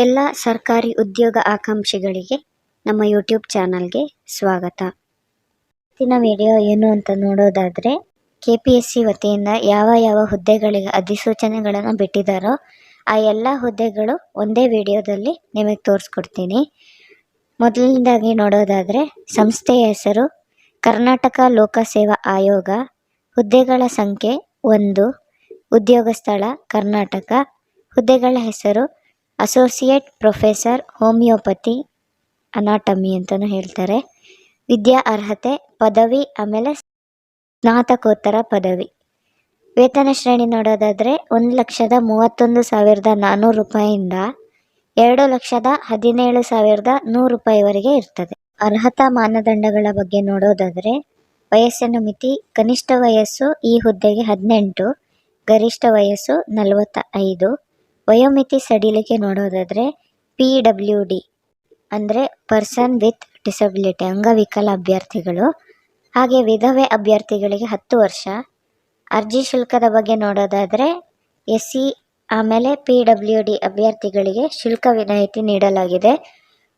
ಎಲ್ಲ ಸರ್ಕಾರಿ ಉದ್ಯೋಗ ಆಕಾಂಕ್ಷಿಗಳಿಗೆ ನಮ್ಮ ಯೂಟ್ಯೂಬ್ ಚಾನಲ್ಗೆ ಸ್ವಾಗತ. ಇವತ್ತಿನ ವಿಡಿಯೋ ಏನು ಅಂತ ನೋಡೋದಾದರೆ ಕೆ ಪಿ ಎಸ್ ಸಿ ವತಿಯಿಂದ ಯಾವ ಯಾವ ಹುದ್ದೆಗಳಿಗೆ ಅಧಿಸೂಚನೆಗಳನ್ನು ಬಿಟ್ಟಿದ್ದಾರೋ ಆ ಎಲ್ಲ ಹುದ್ದೆಗಳು ಒಂದೇ ವಿಡಿಯೋದಲ್ಲಿ ನಿಮಗೆ ತೋರಿಸ್ಕೊಡ್ತೀನಿ. ಮೊದಲನೇದಾಗಿ ನೋಡೋದಾದರೆ, ಸಂಸ್ಥೆಯ ಹೆಸರು ಕರ್ನಾಟಕ ಲೋಕಸೇವಾ ಆಯೋಗ, ಹುದ್ದೆಗಳ ಸಂಖ್ಯೆ ಒಂದು, ಉದ್ಯೋಗ ಸ್ಥಳ ಕರ್ನಾಟಕ, ಹುದ್ದೆಗಳ ಹೆಸರು ಅಸೋಸಿಯೇಟ್ ಪ್ರೊಫೆಸರ್ ಹೋಮಿಯೋಪತಿ ಅನಾಟಮಿ ಅಂತಲೂ ಹೇಳ್ತಾರೆ. ವಿದ್ಯಾ ಅರ್ಹತೆ, ಪದವಿ, ಆಮೇಲೆ ಸ್ನಾತಕೋತ್ತರ ಪದವಿ. ವೇತನ ಶ್ರೇಣಿ ನೋಡೋದಾದರೆ ಒಂದು ಲಕ್ಷದ ಮೂವತ್ತೊಂದು ಸಾವಿರದ ನಾನ್ನೂರು ರೂಪಾಯಿಯಿಂದ ಎರಡು ಲಕ್ಷದ ಹದಿನೇಳು ಸಾವಿರದ ನೂರು ರೂಪಾಯಿವರೆಗೆ ಇರ್ತದೆ. ಅರ್ಹತಾ ಮಾನದಂಡಗಳ ಬಗ್ಗೆ ನೋಡೋದಾದರೆ ವಯಸ್ಸಿನ ಮಿತಿ, ಕನಿಷ್ಠ ವಯಸ್ಸು ಈ ಹುದ್ದೆಗೆ ಹದಿನೆಂಟು, ಗರಿಷ್ಠ ವಯಸ್ಸು ನಲವತ್ತ ಐದು ವಯೋಮಿತಿ ಸಡಿಲಿಕೆ ನೋಡೋದಾದರೆ ಪಿ ಡಬ್ಲ್ಯೂ ಡಿ ಅಂದರೆ ಪರ್ಸನ್ ವಿತ್ ಡಿಸಬಿಲಿಟಿ ಅಂಗವಿಕಲ ಅಭ್ಯರ್ಥಿಗಳು. ಹಾಗೆ ವಿಧವೆ ಅಭ್ಯರ್ಥಿಗಳಿಗೆ ಹತ್ತು ವರ್ಷ. ಅರ್ಜಿ ಶುಲ್ಕದ ಬಗ್ಗೆ ನೋಡೋದಾದರೆ ಎಸ್ ಸಿ ಆಮೇಲೆ ಪಿ ಡಬ್ಲ್ಯೂ ಡಿ ಅಭ್ಯರ್ಥಿಗಳಿಗೆ ಶುಲ್ಕ ವಿನಾಯಿತಿ ನೀಡಲಾಗಿದೆ.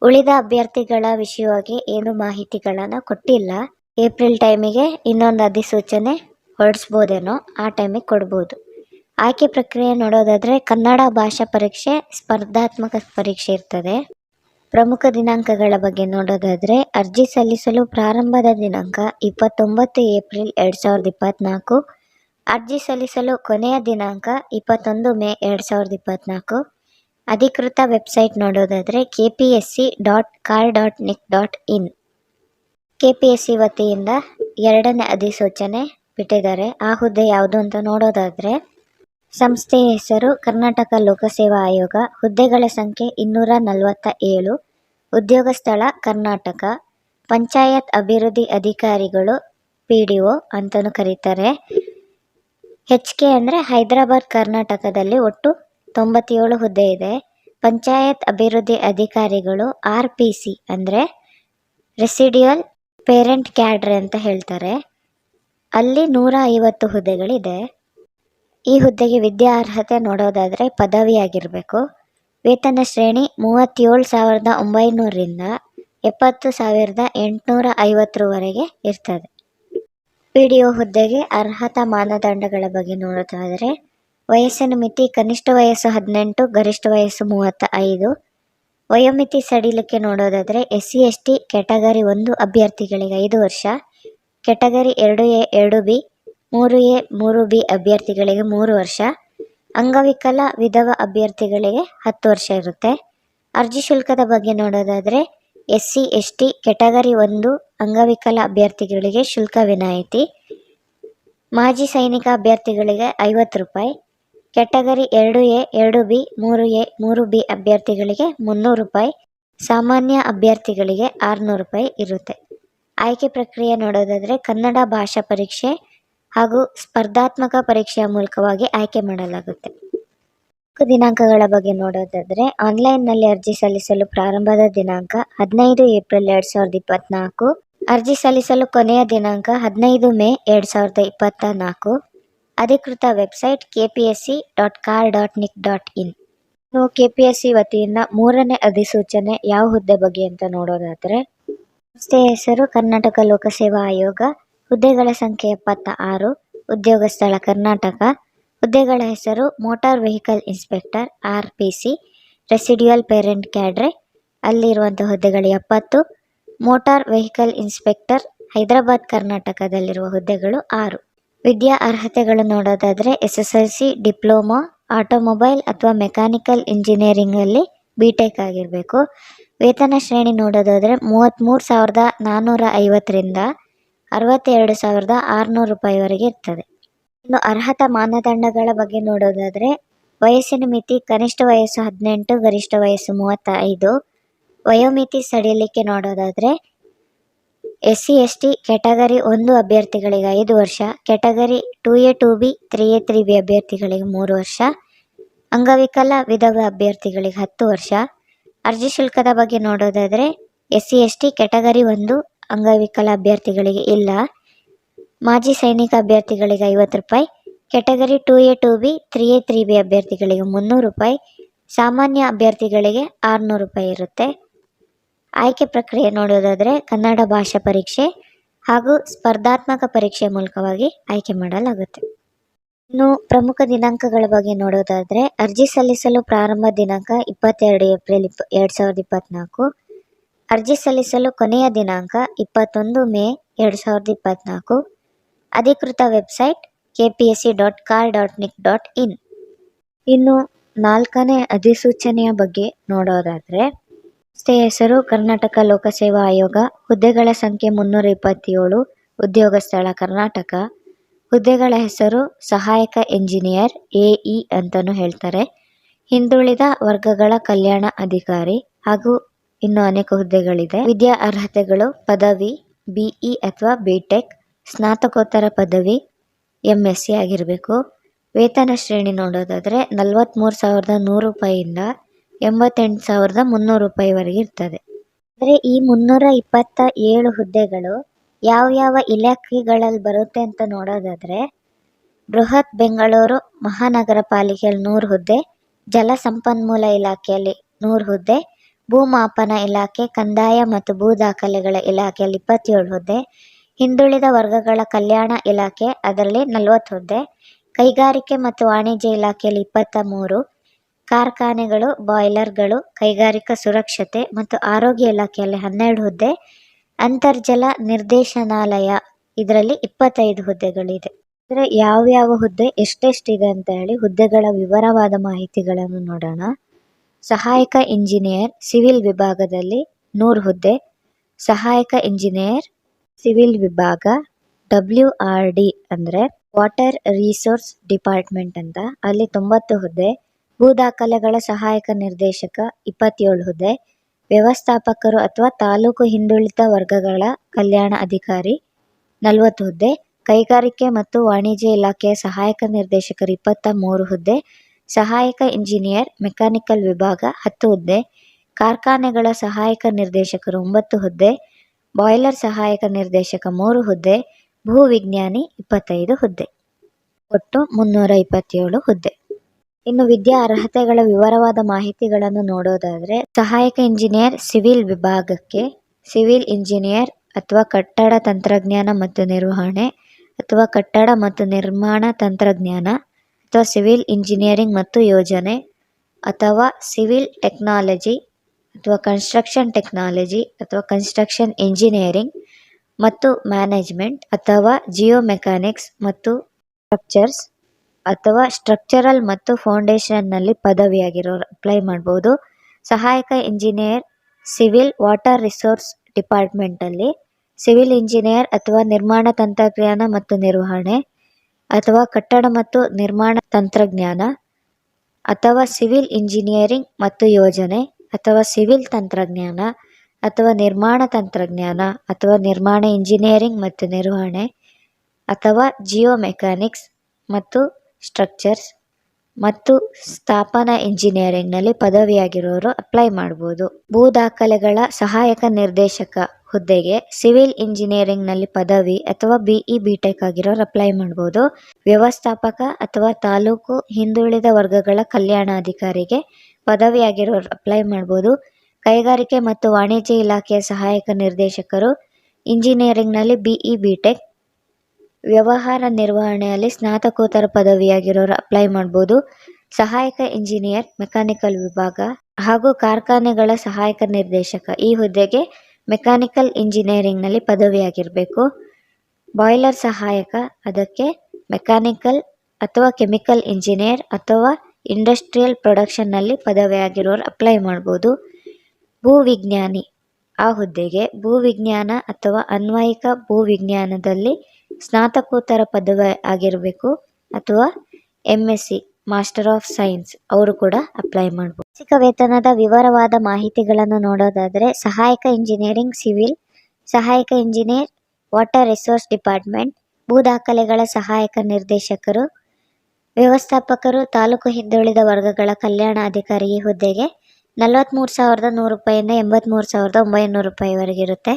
ಉಳಿದ ಅಭ್ಯರ್ಥಿಗಳ ವಿಷಯವಾಗಿ ಏನು ಮಾಹಿತಿಗಳನ್ನು ಕೊಟ್ಟಿಲ್ಲ. ಏಪ್ರಿಲ್ ಟೈಮಿಗೆ ಇನ್ನೊಂದು ಅಧಿಸೂಚನೆ ಹೊರಡಿಸ್ಬೋದೇನೋ ಆ ಟೈಮಿಗೆ ಕೊಡ್ಬೋದು. ಆಯ್ಕೆ ಪ್ರಕ್ರಿಯೆ ನೋಡೋದಾದರೆ ಕನ್ನಡ ಭಾಷಾ ಪರೀಕ್ಷೆ ಸ್ಪರ್ಧಾತ್ಮಕ ಪರೀಕ್ಷೆ ಇರ್ತದೆ. ಪ್ರಮುಖ ದಿನಾಂಕಗಳ ಬಗ್ಗೆ ನೋಡೋದಾದರೆ ಅರ್ಜಿ ಸಲ್ಲಿಸಲು ಪ್ರಾರಂಭದ ದಿನಾಂಕ ಇಪ್ಪತ್ತೊಂಬತ್ತು ಏಪ್ರಿಲ್ ಎರಡು ಸಾವಿರದ ಇಪ್ಪತ್ತ್ನಾಲ್ಕು ಅರ್ಜಿ ಸಲ್ಲಿಸಲು ಕೊನೆಯ ದಿನಾಂಕ ಇಪ್ಪತ್ತೊಂದು ಮೇ ಎರಡು ಸಾವಿರದ ಇಪ್ಪತ್ತ್ನಾಲ್ಕು ಅಧಿಕೃತ ವೆಬ್ಸೈಟ್ ನೋಡೋದಾದರೆ K P S C dot kar dot nic dot in. K P S C ವತಿಯಿಂದ ಎರಡನೇ ಅಧಿಸೂಚನೆ ಬಿಟ್ಟಿದ್ದಾರೆ. ಆ ಹುದ್ದೆ ಯಾವುದು ಅಂತ ನೋಡೋದಾದರೆ ಸಂಸ್ಥೆಯ ಹೆಸರು ಕರ್ನಾಟಕ ಲೋಕಸೇವಾ ಆಯೋಗ. ಹುದ್ದೆಗಳ ಸಂಖ್ಯೆ ಇನ್ನೂರ ನಲವತ್ತ ಏಳು ಉದ್ಯೋಗ ಸ್ಥಳ ಕರ್ನಾಟಕ. ಪಂಚಾಯತ್ ಅಭಿವೃದ್ಧಿ ಅಧಿಕಾರಿಗಳು ಪಿ ಡಿ ಒ ಅಂತಲೂ ಕರೀತಾರೆ. ಹೆಚ್ ಕೆ ಅಂದರೆ ಹೈದರಾಬಾದ್ ಕರ್ನಾಟಕದಲ್ಲಿ ಒಟ್ಟು ತೊಂಬತ್ತೇಳು ಹುದ್ದೆ ಇದೆ. ಪಂಚಾಯತ್ ಅಭಿವೃದ್ಧಿ ಅಧಿಕಾರಿಗಳು ಆರ್ ಪಿ ಸಿ ಅಂದರೆ ರೆಸಿಡಿಯಲ್ ಪೇರೆಂಟ್ ಕ್ಯಾಡ್ರೆ ಅಂತ ಹೇಳ್ತಾರೆ. ಅಲ್ಲಿ ನೂರ ಐವತ್ತು ಹುದ್ದೆಗಳಿದೆ. ಈ ಹುದ್ದೆಗೆ ವಿದ್ಯಾ ಅರ್ಹತೆ ನೋಡೋದಾದರೆ ಪದವಿಯಾಗಿರಬೇಕು. ವೇತನ ಶ್ರೇಣಿ ಮೂವತ್ತೇಳು ಸಾವಿರದ ಒಂಬೈನೂರರಿಂದ ಎಪ್ಪತ್ತು ಸಾವಿರದ ಎಂಟುನೂರ ಐವತ್ತರವರೆಗೆ ಇರ್ತದೆ. ಪಿ ಡಿ ಒ ಹುದ್ದೆಗೆ ಅರ್ಹತಾ ಮಾನದಂಡಗಳ ಬಗ್ಗೆ ನೋಡೋದಾದರೆ, ವಯಸ್ಸಿನ ಮಿತಿ ಕನಿಷ್ಠ ವಯಸ್ಸು ಹದಿನೆಂಟು, ಗರಿಷ್ಠ ವಯಸ್ಸು ಮೂವತ್ತ ಐದು ವಯೋಮಿತಿ ಸಡಿಲಿಕೆ ನೋಡೋದಾದರೆ S C S T category ಒಂದು ಅಭ್ಯರ್ಥಿಗಳಿಗೆ ಐದು ವರ್ಷ, ಕೆಟಗರಿ ಎರಡು ಎ, ಎರಡು ಬಿ ಮೂರು ಎ, ಮೂರು ಬಿ ಅಭ್ಯರ್ಥಿಗಳಿಗೆ ಮೂರು ವರ್ಷ. ಅಂಗವಿಕಲ ವಿಧವ ಅಭ್ಯರ್ಥಿಗಳಿಗೆ ಹತ್ತು ವರ್ಷ ಇರುತ್ತೆ. ಅರ್ಜಿ ಶುಲ್ಕದ ಬಗ್ಗೆ ನೋಡೋದಾದರೆ S C S T category ಒಂದು ಅಂಗವಿಕಲ ಅಭ್ಯರ್ಥಿಗಳಿಗೆ ಶುಲ್ಕ ವಿನಾಯಿತಿ. ಮಾಜಿ ಸೈನಿಕ ಅಭ್ಯರ್ಥಿಗಳಿಗೆ ಐವತ್ತು ರೂಪಾಯಿ. ಕೆಟಗರಿ ಎರಡು ಎ, ಎರಡು ಬಿ, ಮೂರು ಎ, ಮೂರು ಬಿ ಅಭ್ಯರ್ಥಿಗಳಿಗೆ ಮುನ್ನೂರು ರೂಪಾಯಿ. ಸಾಮಾನ್ಯ ಅಭ್ಯರ್ಥಿಗಳಿಗೆ ಆರುನೂರು ರೂಪಾಯಿ ಇರುತ್ತೆ. ಆಯ್ಕೆ ಪ್ರಕ್ರಿಯೆ ನೋಡೋದಾದರೆ, ಕನ್ನಡ ಭಾಷಾ ಪರೀಕ್ಷೆ ಹಾಗೂ ಸ್ಪರ್ಧಾತ್ಮಕ ಪರೀಕ್ಷೆಯ ಮೂಲಕವಾಗಿ ಆಯ್ಕೆ ಮಾಡಲಾಗುತ್ತೆ. ದಿನಾಂಕಗಳ ಬಗ್ಗೆ ನೋಡೋದಾದರೆ, ಆನ್ಲೈನ್ನಲ್ಲಿ ಅರ್ಜಿ ಸಲ್ಲಿಸಲು ಪ್ರಾರಂಭದ ದಿನಾಂಕ ಹದಿನೈದು ಏಪ್ರಿಲ್ ಎರಡು ಸಾವಿರದ ಇಪ್ಪತ್ತ್ನಾಲ್ಕು ಅರ್ಜಿ ಸಲ್ಲಿಸಲು ಕೊನೆಯ ದಿನಾಂಕ ಹದಿನೈದು ಮೇ ಎರಡು ಸಾವಿರದ ಇಪ್ಪತ್ತ ನಾಲ್ಕು ಅಧಿಕೃತ website K P S C dot kar dot nic dot in. K P S C ವತಿಯಿಂದ ಮೂರನೇ ಅಧಿಸೂಚನೆ ಯಾವ ಹುದ್ದೆ ಬಗ್ಗೆ ಅಂತ ನೋಡೋದಾದರೆ, ಸಂಸ್ಥೆಯ ಹೆಸರು ಕರ್ನಾಟಕ ಲೋಕಸೇವಾ ಆಯೋಗ ಹುದ್ದೆಗಳ ಸಂಖ್ಯೆ ಎಪ್ಪತ್ತ ಆರು ಉದ್ಯೋಗ ಸ್ಥಳ ಕರ್ನಾಟಕ. ಹುದ್ದೆಗಳ ಹೆಸರು motor vehicle inspector R P C residual parent cadre. ಅಲ್ಲಿರುವಂಥ ಹುದ್ದೆಗಳು ಎಪ್ಪತ್ತು, ಮೋಟಾರ್ ವೆಹಿಕಲ್ ಇನ್ಸ್ಪೆಕ್ಟರ್, ಹೈದರಾಬಾದ್ ಕರ್ನಾಟಕದಲ್ಲಿರುವ ಹುದ್ದೆಗಳು ಆರು. ವಿದ್ಯಾ ಅರ್ಹತೆಗಳು ನೋಡೋದಾದರೆ S S L C diploma, automobile ಅಥವಾ ಮೆಕ್ಯಾನಿಕಲ್ ಇಂಜಿನಿಯರಿಂಗಲ್ಲಿ ಬಿ ಟೆಕ್ ಆಗಿರಬೇಕು. ವೇತನ ಶ್ರೇಣಿ ನೋಡೋದಾದರೆ ಮೂವತ್ತ್ಮೂರು ಸಾವಿರದ ನಾನ್ನೂರ ಐವತ್ತರಿಂದ ಅರವತ್ತೆರಡು ಸಾವಿರದ ಆರುನೂರು ರೂಪಾಯಿವರೆಗೆ ಇರ್ತದೆ. ಇನ್ನು ಅರ್ಹತಾ ಮಾನದಂಡಗಳ ಬಗ್ಗೆ ನೋಡೋದಾದರೆ, ವಯಸ್ಸಿನ ಮಿತಿ ಕನಿಷ್ಠ ವಯಸ್ಸು ಹದಿನೆಂಟು, ಗರಿಷ್ಠ ವಯಸ್ಸು ಮೂವತ್ತ ಐದು ವಯೋಮಿತಿ ಸಡಿಲಿಕೆ ನೋಡೋದಾದರೆ S C S T category ಒಂದು ಅಭ್ಯರ್ಥಿಗಳಿಗೆ ಐದು ವರ್ಷ, category two A two B three A three B ಅಭ್ಯರ್ಥಿಗಳಿಗೆ ಮೂರು ವರ್ಷ, ಅಂಗವಿಕಲ ವಿಧವ ಅಭ್ಯರ್ಥಿಗಳಿಗೆ ಹತ್ತು ವರ್ಷ. ಅರ್ಜಿ ಶುಲ್ಕದ ಬಗ್ಗೆ ನೋಡೋದಾದರೆ S C S T category ಒಂದು ಅಂಗವಿಕಲ ಅಭ್ಯರ್ಥಿಗಳಿಗೆ ಇಲ್ಲ. ಮಾಜಿ ಸೈನಿಕ ಅಭ್ಯರ್ಥಿಗಳಿಗೆ ಐವತ್ತು ರೂಪಾಯಿ category two A two B, three A three B ಅಭ್ಯರ್ಥಿಗಳಿಗೆ ಮುನ್ನೂರು ರೂಪಾಯಿ, ಸಾಮಾನ್ಯ ಅಭ್ಯರ್ಥಿಗಳಿಗೆ ಆರುನೂರು ರೂಪಾಯಿ ಇರುತ್ತೆ. ಆಯ್ಕೆ ಪ್ರಕ್ರಿಯೆ ನೋಡೋದಾದರೆ ಕನ್ನಡ ಭಾಷಾ ಪರೀಕ್ಷೆ ಹಾಗೂ ಸ್ಪರ್ಧಾತ್ಮಕ ಪರೀಕ್ಷೆ ಮೂಲಕವಾಗಿ ಆಯ್ಕೆ ಮಾಡಲಾಗುತ್ತೆ. ಇನ್ನು ಪ್ರಮುಖ ದಿನಾಂಕಗಳ ಬಗ್ಗೆ ನೋಡೋದಾದರೆ ಅರ್ಜಿ ಸಲ್ಲಿಸಲು ಪ್ರಾರಂಭ ದಿನಾಂಕ ಇಪ್ಪತ್ತೆರಡು ಏಪ್ರಿಲ್ ಇಪ್ಪ ಎರಡು ಸಾವಿರದ ಇಪ್ಪತ್ತ್ನಾಲ್ಕು. ಅರ್ಜಿ ಸಲ್ಲಿಸಲು ಕೊನೆಯ ದಿನಾಂಕ ಇಪ್ಪತ್ತೊಂದು ಮೇ ಎರಡು ಸಾವಿರದ ಇಪ್ಪತ್ತ್ನಾಲ್ಕು ಅಧಿಕೃತ website K P S C dot kar dot nic dot in ಇನ್ನು ನಾಲ್ಕನೇ ಅಧಿಸೂಚನೆಯ ಬಗ್ಗೆ ನೋಡೋದಾದರೆ ಸ್ಥೇ ಹೆಸರು ಕರ್ನಾಟಕ ಲೋಕಸೇವಾ ಆಯೋಗ, ಹುದ್ದೆಗಳ ಸಂಖ್ಯೆ ಮುನ್ನೂರ ಇಪ್ಪತ್ತೇಳು, ಉದ್ಯೋಗ ಸ್ಥಳ ಕರ್ನಾಟಕ. ಹುದ್ದೆಗಳ ಹೆಸರು ಸಹಾಯಕ ಎಂಜಿನಿಯರ್ ಎ ಇ ಅಂತಲೂ ಹೇಳ್ತಾರೆ. ಹಿಂದುಳಿದ ವರ್ಗಗಳ ಕಲ್ಯಾಣ ಅಧಿಕಾರಿ ಹಾಗೂ ಇನ್ನೂ ಅನೇಕ ಹುದ್ದೆಗಳಿದೆ. ವಿದ್ಯಾ ಅರ್ಹತೆಗಳು ಪದವಿ ಬಿಇ ಅಥವಾ ಬಿಟೆಕ್ ಸ್ನಾತಕೋತ್ತರ ಪದವಿ ಎಂ ಆಗಿರಬೇಕು. ವೇತನ ಶ್ರೇಣಿ ನೋಡೋದಾದರೆ ನಲವತ್ತ್ಮೂರು ಸಾವಿರದ ನೂರು ರೂಪಾಯಿಯಿಂದ ಎಂಬತ್ತೆಂಟು ಸಾವಿರದ ಮುನ್ನೂರು ರೂಪಾಯಿವರೆಗೆ ಇರ್ತದೆ. ಆದರೆ ಈ ಮುನ್ನೂರ ಇಪ್ಪತ್ತ ಏಳು ಹುದ್ದೆಗಳು ಯಾವ ಯಾವ ಇಲಾಖೆಗಳಲ್ಲಿ ಬರುತ್ತೆ ಅಂತ ನೋಡೋದಾದರೆ ಬೃಹತ್ ಬೆಂಗಳೂರು ಮಹಾನಗರ ಪಾಲಿಕೆಯಲ್ಲಿ ನೂರು ಹುದ್ದೆ, ಜಲಸಂಪನ್ಮೂಲ ಇಲಾಖೆಯಲ್ಲಿ ನೂರು ಹುದ್ದೆ ಭೂಮಾಪನ ಇಲಾಖೆ, ಕಂದಾಯ ಮತ್ತು ಭೂ ದಾಖಲೆಗಳ ಇಲಾಖೆಯಲ್ಲಿ ಇಪ್ಪತ್ತೇಳು ಹುದ್ದೆ, ಹಿಂದುಳಿದ ವರ್ಗಗಳ ಕಲ್ಯಾಣ ಇಲಾಖೆ ಅದರಲ್ಲಿ ನಲವತ್ತು ಹುದ್ದೆ, ಕೈಗಾರಿಕೆ ಮತ್ತು ವಾಣಿಜ್ಯ ಇಲಾಖೆಯಲ್ಲಿ ಇಪ್ಪತ್ತ ಮೂರು ಕಾರ್ಖಾನೆಗಳು, ಬಾಯ್ಲರ್ಗಳು, ಕೈಗಾರಿಕಾ ಸುರಕ್ಷತೆ ಮತ್ತು ಆರೋಗ್ಯ ಇಲಾಖೆಯಲ್ಲಿ ಹನ್ನೆರಡು ಹುದ್ದೆ, ಅಂತರ್ಜಲ ನಿರ್ದೇಶನಾಲಯ ಇದರಲ್ಲಿ ಇಪ್ಪತ್ತೈದು ಹುದ್ದೆಗಳಿದೆ. ಅಂದರೆ ಯಾವ್ಯಾವ ಹುದ್ದೆ, ಎಷ್ಟೆಷ್ಟಿದೆ ಅಂತ ಹೇಳಿ ಹುದ್ದೆಗಳ ವಿವರವಾದ ಮಾಹಿತಿಗಳನ್ನು ನೋಡೋಣ. ಸಹಾಯಕ ಇಂಜಿನಿಯರ್ ಸಿವಿಲ್ ವಿಭಾಗದಲ್ಲಿ ನೂರು ಹುದ್ದೆ ಸಹಾಯಕ ಇಂಜಿನಿಯರ್ ಸಿವಿಲ್ ವಿಭಾಗ ಡಬ್ಲ್ಯೂ ಆರ್ ಡಿ ಅಂದರೆ ವಾಟರ್ ರಿಸೋರ್ಸ್ ಡಿಪಾರ್ಟ್ಮೆಂಟ್ ಅಂತ. ಅಲ್ಲಿ ತೊಂಬತ್ತು ಹುದ್ದೆ ಭೂ ದಾಖಲೆಗಳ ಸಹಾಯಕ ನಿರ್ದೇಶಕ ಇಪ್ಪತ್ತೇಳು ಹುದ್ದೆ, ವ್ಯವಸ್ಥಾಪಕರು ಅಥವಾ ತಾಲೂಕು ಹಿಂದುಳಿದ ವರ್ಗಗಳ ಕಲ್ಯಾಣ ಅಧಿಕಾರಿ ನಲವತ್ತು ಹುದ್ದೆ, ಕೈಗಾರಿಕೆ ಮತ್ತು ವಾಣಿಜ್ಯ ಇಲಾಖೆಯ ಸಹಾಯಕ ನಿರ್ದೇಶಕರು ಇಪ್ಪತ್ತ ಮೂರು ಹುದ್ದೆ ಸಹಾಯಕ ಇಂಜಿನಿಯರ್, ಮೆಕ್ಯಾನಿಕಲ್ ವಿಭಾಗ ಹತ್ತು ಹುದ್ದೆ, ಕಾರ್ಖಾನೆಗಳ ಸಹಾಯಕ ನಿರ್ದೇಶಕರು ಒಂಬತ್ತು ಹುದ್ದೆ, ಬಾಯ್ಲರ್ ಸಹಾಯಕ ನಿರ್ದೇಶಕ ಮೂರು ಹುದ್ದೆ, ಭೂ ವಿಜ್ಞಾನಿ ಇಪ್ಪತ್ತೈದು ಹುದ್ದೆ. ಒಟ್ಟು ಮುನ್ನೂರ ಇಪ್ಪತ್ತೇಳು ಹುದ್ದೆ. ಇನ್ನು ವಿದ್ಯಾ ಅರ್ಹತೆಗಳ ವಿವರವಾದ ಮಾಹಿತಿಗಳನ್ನು ನೋಡೋದಾದರೆ, ಸಹಾಯಕ ಇಂಜಿನಿಯರ್ ಸಿವಿಲ್ ವಿಭಾಗಕ್ಕೆ, ಸಿವಿಲ್ ಇಂಜಿನಿಯರ್ ಅಥವಾ ಕಟ್ಟಡ ತಂತ್ರಜ್ಞಾನ ಮತ್ತು ನಿರ್ವಹಣೆ ಅಥವಾ ಕಟ್ಟಡ ಮತ್ತು ನಿರ್ಮಾಣ ತಂತ್ರಜ್ಞಾನ ಅಥವಾ ಸಿವಿಲ್ ಇಂಜಿನಿಯರಿಂಗ್ ಮತ್ತು ಯೋಜನೆ ಅಥವಾ ಸಿವಿಲ್ ಟೆಕ್ನಾಲಜಿ ಅಥವಾ ಕನ್ಸ್ಟ್ರಕ್ಷನ್ ಟೆಕ್ನಾಲಜಿ ಅಥವಾ ಕನ್ಸ್ಟ್ರಕ್ಷನ್ ಇಂಜಿನಿಯರಿಂಗ್ ಮತ್ತು ಮ್ಯಾನೇಜ್ಮೆಂಟ್ ಅಥವಾ ಜಿಯೋ ಮೆಕ್ಯಾನಿಕ್ಸ್ ಮತ್ತು ಸ್ಟ್ರಕ್ಚರ್ಸ್ ಅಥವಾ ಸ್ಟ್ರಕ್ಚರಲ್ ಮತ್ತು ಫೌಂಡೇಶನ್ನಲ್ಲಿ ಪದವಿಯಾಗಿರೋರು ಅಪ್ಲೈ ಮಾಡ್ಬೋದು. ಸಹಾಯಕ ಇಂಜಿನಿಯರ್ ಸಿವಿಲ್ ವಾಟರ್ ರಿಸೋರ್ಸ್ ಡಿಪಾರ್ಟ್ಮೆಂಟಲ್ಲಿ ಸಿವಿಲ್ ಇಂಜಿನಿಯರ್ ಅಥವಾ ನಿರ್ಮಾಣ ತಂತ್ರಜ್ಞಾನ ಮತ್ತು ನಿರ್ವಹಣೆ ಅಥವಾ ಕಟ್ಟಡ ಮತ್ತು ನಿರ್ಮಾಣ ತಂತ್ರಜ್ಞಾನ, ಅಥವಾ ಸಿವಿಲ್ ಇಂಜಿನಿಯರಿಂಗ್ ಮತ್ತು ಯೋಜನೆ, ಅಥವಾ ಸಿವಿಲ್ ತಂತ್ರಜ್ಞಾನ, ಅಥವಾ ನಿರ್ಮಾಣ ತಂತ್ರಜ್ಞಾನ, ಅಥವಾ ನಿರ್ಮಾಣ ಇಂಜಿನಿಯರಿಂಗ್ ಮತ್ತು ನಿರ್ವಹಣೆ, ಅಥವಾ ಜಿಯೋ ಮೆಕ್ಯಾನಿಕ್ಸ್ ಮತ್ತು ಸ್ಟ್ರಕ್ಚರ್ಸ್ ಮತ್ತು ಸ್ಥಾಪನಾ ಇಂಜಿನಿಯರಿಂಗ್ನಲ್ಲಿ ಪದವಿಯಾಗಿರೋರು ಅಪ್ಲೈ ಮಾಡ್ಬೋದು. ಭೂ ದಾಖಲೆಗಳ ಸಹಾಯಕ ನಿರ್ದೇಶಕ ಹುದ್ದೆಗೆ ಸಿವಿಲ್ ಇಂಜಿನಿಯರಿಂಗ್ನಲ್ಲಿ ಪದವಿ ಅಥವಾ ಬಿಇ ಬಿ ಟೆಕ್ ಆಗಿರೋರು ಅಪ್ಲೈ ಮಾಡ್ಬೋದು. ವ್ಯವಸ್ಥಾಪಕ ಅಥವಾ ತಾಲೂಕು ಹಿಂದುಳಿದ ವರ್ಗಗಳ ಕಲ್ಯಾಣಾಧಿಕಾರಿಗೆ ಪದವಿಯಾಗಿರೋರು ಅಪ್ಲೈ ಮಾಡ್ಬೋದು. ಕೈಗಾರಿಕೆ ಮತ್ತು ವಾಣಿಜ್ಯ ಇಲಾಖೆಯ ಸಹಾಯಕ ನಿರ್ದೇಶಕರು, ಇಂಜಿನಿಯರಿಂಗ್ನಲ್ಲಿ ಬಿಇ ಟೆಕ್ ವ್ಯವಹಾರ ನಿರ್ವಹಣೆಯಲ್ಲಿ ಸ್ನಾತಕೋತ್ತರ ಪದವಿಯಾಗಿರೋರು ಅಪ್ಲೈ ಮಾಡ್ಬೋದು. ಸಹಾಯಕ ಇಂಜಿನಿಯರ್ ಮೆಕ್ಯಾನಿಕಲ್ ವಿಭಾಗ ಹಾಗೂ ಕಾರ್ಖಾನೆಗಳ ಸಹಾಯಕ ನಿರ್ದೇಶಕ ಈ ಹುದ್ದೆಗೆ ಮೆಕ್ಯಾನಿಕಲ್ ಇಂಜಿನಿಯರಿಂಗ್ನಲ್ಲಿ ಪದವಿಯಾಗಿರಬೇಕು. ಬಾಯ್ಲರ್ ಸಹಾಯಕ, ಅದಕ್ಕೆ ಮೆಕ್ಯಾನಿಕಲ್ ಅಥವಾ ಕೆಮಿಕಲ್ ಇಂಜಿನಿಯರ್ ಅಥವಾ ಇಂಡಸ್ಟ್ರಿಯಲ್ ಪ್ರೊಡಕ್ಷನ್ನಲ್ಲಿ ಪದವಿಯಾಗಿರೋರು ಅಪ್ಲೈ ಮಾಡ್ಬೋದು. ಭೂವಿಜ್ಞಾನಿ. ಆ ಹುದ್ದೆಗೆ ಭೂವಿಜ್ಞಾನ ಅಥವಾ ಅನ್ವಯಿಕ ಭೂವಿಜ್ಞಾನದಲ್ಲಿ ಸ್ನಾತಕೋತ್ತರ ಪದವಿ ಆಗಿರಬೇಕು ಅಥವಾ M S C master of science ಅವರು ಕೂಡ ಅಪ್ಲೈ ಮಾಡಬಹುದು ಮಾಸಿಕ ವೇತನದ ವಿವರವಾದ ಮಾಹಿತಿಗಳನ್ನು ನೋಡೋದಾದರೆ ಸಹಾಯಕ ಇಂಜಿನಿಯರಿಂಗ್ ಸಿವಿಲ್ ಸಹಾಯಕ ಇಂಜಿನಿಯರ್ ವಾಟರ್ ರಿಸೋರ್ಸ್ ಡಿಪಾರ್ಟ್ಮೆಂಟ್ ಭೂ ದಾಖಲೆಗಳ ಸಹಾಯಕ ನಿರ್ದೇಶಕರು, ವ್ಯವಸ್ಥಾಪಕರು, ತಾಲೂಕು ಹಿಂದುಳಿದ ವರ್ಗಗಳ ಕಲ್ಯಾಣ ಅಧಿಕಾರಿ ಈ ಹುದ್ದೆಗೆ ನಲವತ್ತ್ಮೂರು ಸಾವಿರದ ನೂರು ರೂಪಾಯಿಂದ ಎಂಬತ್ತ್ಮೂರು ಸಾವಿರದ ಒಂಬೈನೂರು ರೂಪಾಯಿವರೆಗೆ ಇರುತ್ತೆ.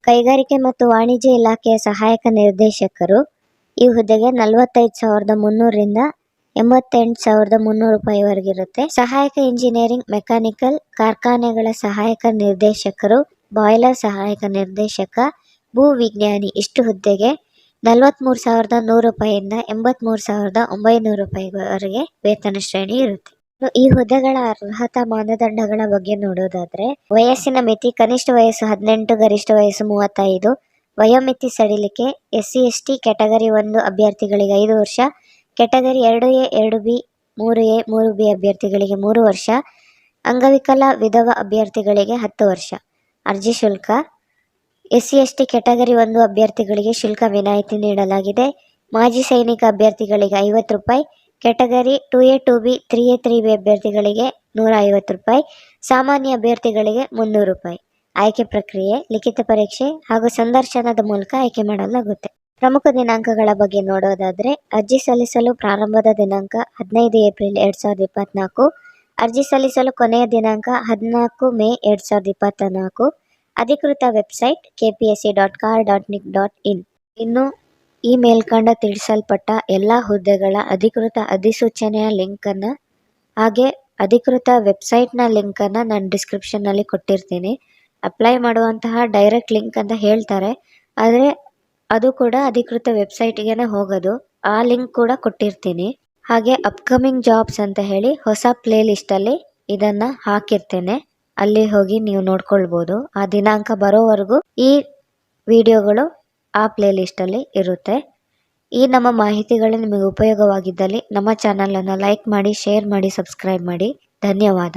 ಕೈಗಾರಿಕೆ ಮತ್ತು ವಾಣಿಜ್ಯ ಇಲಾಖೆಯ ಸಹಾಯಕ ನಿರ್ದೇಶಕರು ಈ ಹುದ್ದೆಗೆ ನಲವತ್ತೈದು ಸಾವಿರದ ಮುನ್ನೂರರಿಂದ ಎಂಬತ್ತೆಂಟು ಸಾವಿರದ ಮುನ್ನೂರು ರೂಪಾಯಿವರೆಗೆ ಇರುತ್ತೆ. ಸಹಾಯಕ ಇಂಜಿನಿಯರಿಂಗ್, ಮೆಕ್ಯಾನಿಕಲ್ ಕಾರ್ಖಾನೆಗಳ ಸಹಾಯಕ ನಿರ್ದೇಶಕರು, ಬಾಯ್ಲರ್ ಸಹಾಯಕ ನಿರ್ದೇಶಕ, ಭೂ ವಿಜ್ಞಾನಿ ಇಷ್ಟು ಹುದ್ದೆಗೆ ನಲವತ್ತ್ಮೂರು ಸಾವಿರದ ನೂರು ರೂಪಾಯಿಯಿಂದ ಎಂಬತ್ತ್ಮೂರು ಸಾವಿರದ ಒಂಬೈನೂರು ರೂಪಾಯಿವರೆಗೆ ವೇತನ ಶ್ರೇಣಿ ಇರುತ್ತೆ. ಈ ಹುದ್ದೆಗಳ ಅರ್ಹತಾ ಮಾನದಂಡಗಳ ಬಗ್ಗೆ ನೋಡೋದಾದ್ರೆ, ವಯಸ್ಸಿನ ಮಿತಿ, ಕನಿಷ್ಠ ವಯಸ್ಸು ಹದಿನೆಂಟು, ಗರಿಷ್ಠ ವಯಸ್ಸು ಮೂವತ್ತೈದು, ವಯೋಮಿತಿ ಸಡಿಲಿಕೆ S C S T category ಒಂದು ಅಭ್ಯರ್ಥಿಗಳಿಗೆ ಐದು ವರ್ಷ ಕೆಟಗರಿ ಎರಡು ಎ, ಎರಡು ಬಿ, ಮೂರು ಎ, ಮೂರು ಬಿ ಅಭ್ಯರ್ಥಿಗಳಿಗೆ ಮೂರು ವರ್ಷ, ಅಂಗವಿಕಲ ವಿಧವ ಅಭ್ಯರ್ಥಿಗಳಿಗೆ ಹತ್ತು ವರ್ಷ. ಅರ್ಜಿ ಶುಲ್ಕ. S C S T category ಒಂದು ಅಭ್ಯರ್ಥಿಗಳಿಗೆ ಶುಲ್ಕ ವಿನಾಯಿತಿ ನೀಡಲಾಗಿದೆ. ಮಾಜಿ ಸೈನಿಕ ಅಭ್ಯರ್ಥಿಗಳಿಗೆ ಐವತ್ತು ರೂಪಾಯಿ category two A, two B, three A, three B ಅಭ್ಯರ್ಥಿಗಳಿಗೆ ನೂರ ಐವತ್ತು ರೂಪಾಯಿ, ಸಾಮಾನ್ಯ ಅಭ್ಯರ್ಥಿಗಳಿಗೆ ಮುನ್ನೂರು ರೂಪಾಯಿ. ಆಯ್ಕೆ ಪ್ರಕ್ರಿಯೆ, ಲಿಖಿತ ಪರೀಕ್ಷೆ ಹಾಗೂ ಸಂದರ್ಶನದ ಮೂಲಕ ಆಯ್ಕೆ ಮಾಡಲಾಗುತ್ತೆ. ಪ್ರಮುಖ ದಿನಾಂಕಗಳ ಬಗ್ಗೆ ನೋಡೋದಾದರೆ ಅರ್ಜಿ ಸಲ್ಲಿಸಲು ಪ್ರಾರಂಭದ ದಿನಾಂಕ ಹದಿನೈದು ಏಪ್ರಿಲ್ ಎರಡು ಸಾವಿರದ ಇಪ್ಪತ್ನಾಲ್ಕು, ಅರ್ಜಿ ಸಲ್ಲಿಸಲು ಕೊನೆಯ ದಿನಾಂಕ ಹದಿನಾಲ್ಕು ಮೇ ಎರಡು ಸಾವಿರದ ಇಪ್ಪತ್ತ ನಾಲ್ಕು ಅಧಿಕೃತ website K P S C dot kar dot nic dot in. ಇನ್ನು ಈ ಮೇಲ್ಕಂಡ ತಿಳಿಸಲ್ಪಟ್ಟ ಎಲ್ಲ ಹುದ್ದೆಗಳ ಅಧಿಕೃತ ಅಧಿಸೂಚನೆಯ ಲಿಂಕನ್ನು ಹಾಗೆ ಅಧಿಕೃತ ವೆಬ್ಸೈಟ್ನ ಲಿಂಕನ್ನು ನಾನು ಡಿಸ್ಕ್ರಿಪ್ಷನ್ನಲ್ಲಿ ಕೊಟ್ಟಿರ್ತೀನಿ. ಅಪ್ಲೈ ಮಾಡುವಂತಹ ಡೈರೆಕ್ಟ್ ಲಿಂಕ್ ಅಂತ ಹೇಳ್ತಾರೆ. ಆದರೆ ಅದು ಕೂಡ ಅಧಿಕೃತ ವೆಬ್ಸೈಟ್ಗೆ ಹೋಗೋದು. ಆ ಲಿಂಕ್ ಕೂಡ ಕೊಟ್ಟಿರ್ತೀನಿ. ಹಾಗೆ ಅಪ್ಕಮಿಂಗ್ ಜಾಬ್ಸ್ ಅಂತ ಹೇಳಿ ಹೊಸ ಪ್ಲೇ ಲಿಸ್ಟಲ್ಲಿ ಇದನ್ನು ಹಾಕಿರ್ತೇನೆ. ಅಲ್ಲಿ ಹೋಗಿ ನೀವು ನೋಡ್ಕೊಳ್ಬೋದು. ಆ ದಿನಾಂಕ ಬರೋವರೆಗೂ ಈ ವಿಡಿಯೋಗಳು ಆ ಪ್ಲೇ ಲಿಸ್ಟಲ್ಲಿ ಇರುತ್ತೆ. ಈ ನಮ್ಮ ಮಾಹಿತಿಗಳು ನಿಮಗೆ ಉಪಯೋಗವಾಗಿದ್ದಲ್ಲಿ ನಮ್ಮ ಚಾನಲನ್ನು ಲೈಕ್ ಮಾಡಿ, ಶೇರ್ ಮಾಡಿ, ಸಬ್ಸ್ಕ್ರೈಬ್ ಮಾಡಿ. ಧನ್ಯವಾದ.